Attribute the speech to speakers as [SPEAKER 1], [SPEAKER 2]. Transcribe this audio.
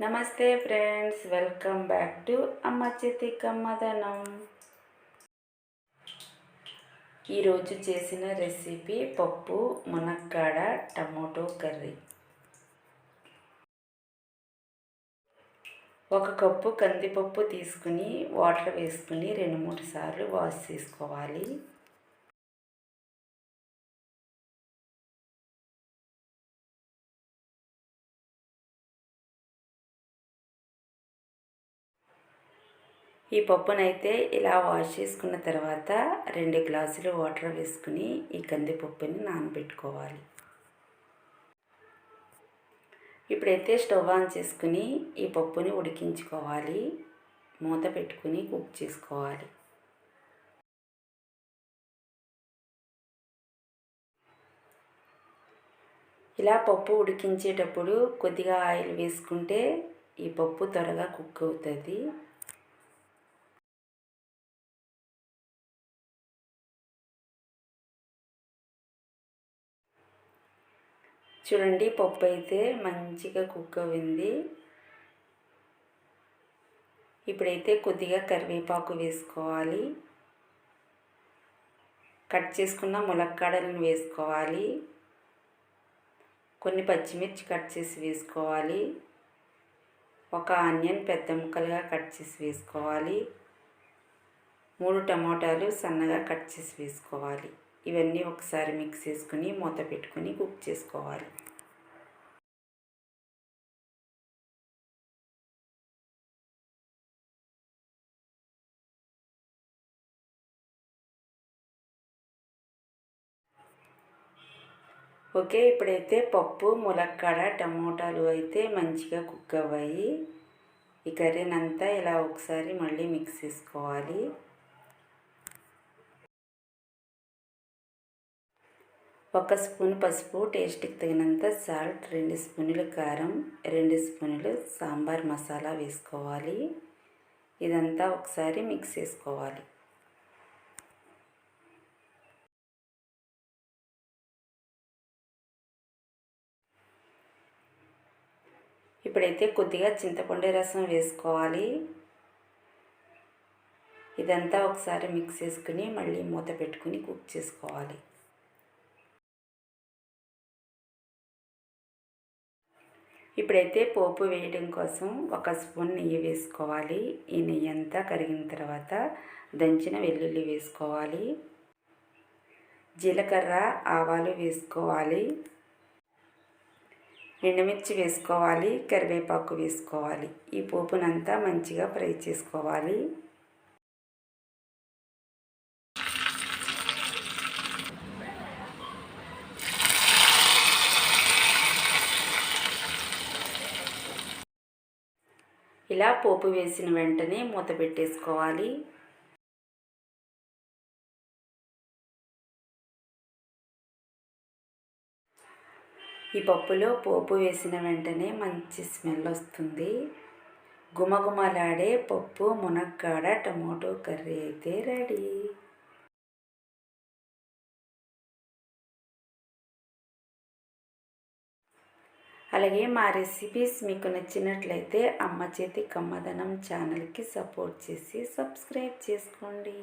[SPEAKER 1] నమస్తే friends welcome back to అమ్మ చేతి కమ్మదనం ఈరోజు చేసిన రెసిపీ పప్పు మునక్కాడ టమోటో కర్రీ. ఒక కప్పు కందిపప్పు తీసుకుని వాటర్ వేసుకుని రెండు మూడు సార్లు వాష్ చేసుకోవాలి. ఈ పప్పునైతే ఇలా వాష్ చేసుకున్న తర్వాత రెండు గ్లాసులు వాటర్ వేసుకుని ఈ కందిపప్పుని నానబెట్టుకోవాలి. ఇప్పుడైతే స్టవ్ ఆన్ చేసుకుని ఈ పప్పుని ఉడికించుకోవాలి. మూత పెట్టుకుని కుక్ చేసుకోవాలి. ఇలా పప్పు ఉడికించేటప్పుడు కొద్దిగా ఆయిల్ వేసుకుంటే ఈ పప్పు త్వరగా కుక్ అవుతుంది. చూడండి పప్పు అయితే మంచిగా కుక్ అయింది ఇప్పుడైతే కొద్దిగా కరివేపాకు వేసుకోవాలి. కట్ చేసుకున్న ములక్కాడలను వేసుకోవాలి. కొన్ని పచ్చిమిర్చి కట్ చేసి వేసుకోవాలి. ఒక ఆనియన్ పెద్ద ముక్కలుగా కట్ చేసి వేసుకోవాలి. మూడు టమోటాలు సన్నగా కట్ చేసి వేసుకోవాలి. ఇవన్నీ ఒకసారి మిక్స్ చేసుకుని మూత పెట్టుకుని కుక్ చేసుకోవాలి. ఓకే ఇప్పుడైతే పప్పు ములక్కాడ టమోటాలు అయితే మంచిగా కుక్ అవ్వాయి. ఈ కర్రీనంతా ఇలా ఒకసారి మళ్ళీ మిక్స్ చేసుకోవాలి. ఒక స్పూన్ పసుపు టేస్ట్కి తగినంత సాల్ట్ రెండు స్పూన్లు కారం రెండు స్పూన్లు సాంబార్ మసాలా వేసుకోవాలి. ఇదంతా ఒకసారి మిక్స్ చేసుకోవాలి. ఇప్పుడైతే కొద్దిగా చింతపండు రసం వేసుకోవాలి. ఇదంతా ఒకసారి మిక్స్ చేసుకుని మళ్ళీ మూత పెట్టుకుని కుక్ చేసుకోవాలి. ఇప్పుడైతే పోపు వేయడం కోసం ఒక స్పూన్ నెయ్యి వేసుకోవాలి. ఈ నెయ్యి అంతా కరిగిన తర్వాత దంచిన వెల్లుల్లి వేసుకోవాలి. జీలకర్ర ఆవాలు వేసుకోవాలి. ఎండుమిర్చి వేసుకోవాలి. కరివేపాకు వేసుకోవాలి. ఈ పోపునంతా మంచిగా ఫ్రై చేసుకోవాలి. ఇలా పోపు వేసిన వెంటనే మూత పెట్టేసుకోవాలి. ఈ పప్పులో పోపు వేసిన వెంటనే మంచి స్మెల్ వస్తుంది. గుమగుమలాడే పప్పు మునక్కాడ టమోటో కర్రీ అయితే రెడీ. అలాగే మా రెసిపీస్ మీకు నచ్చినట్లయితే అమ్మ చేతి కమ్మదనం ఛానల్కి సపోర్ట్ చేసి సబ్స్క్రైబ్ చేసుకోండి.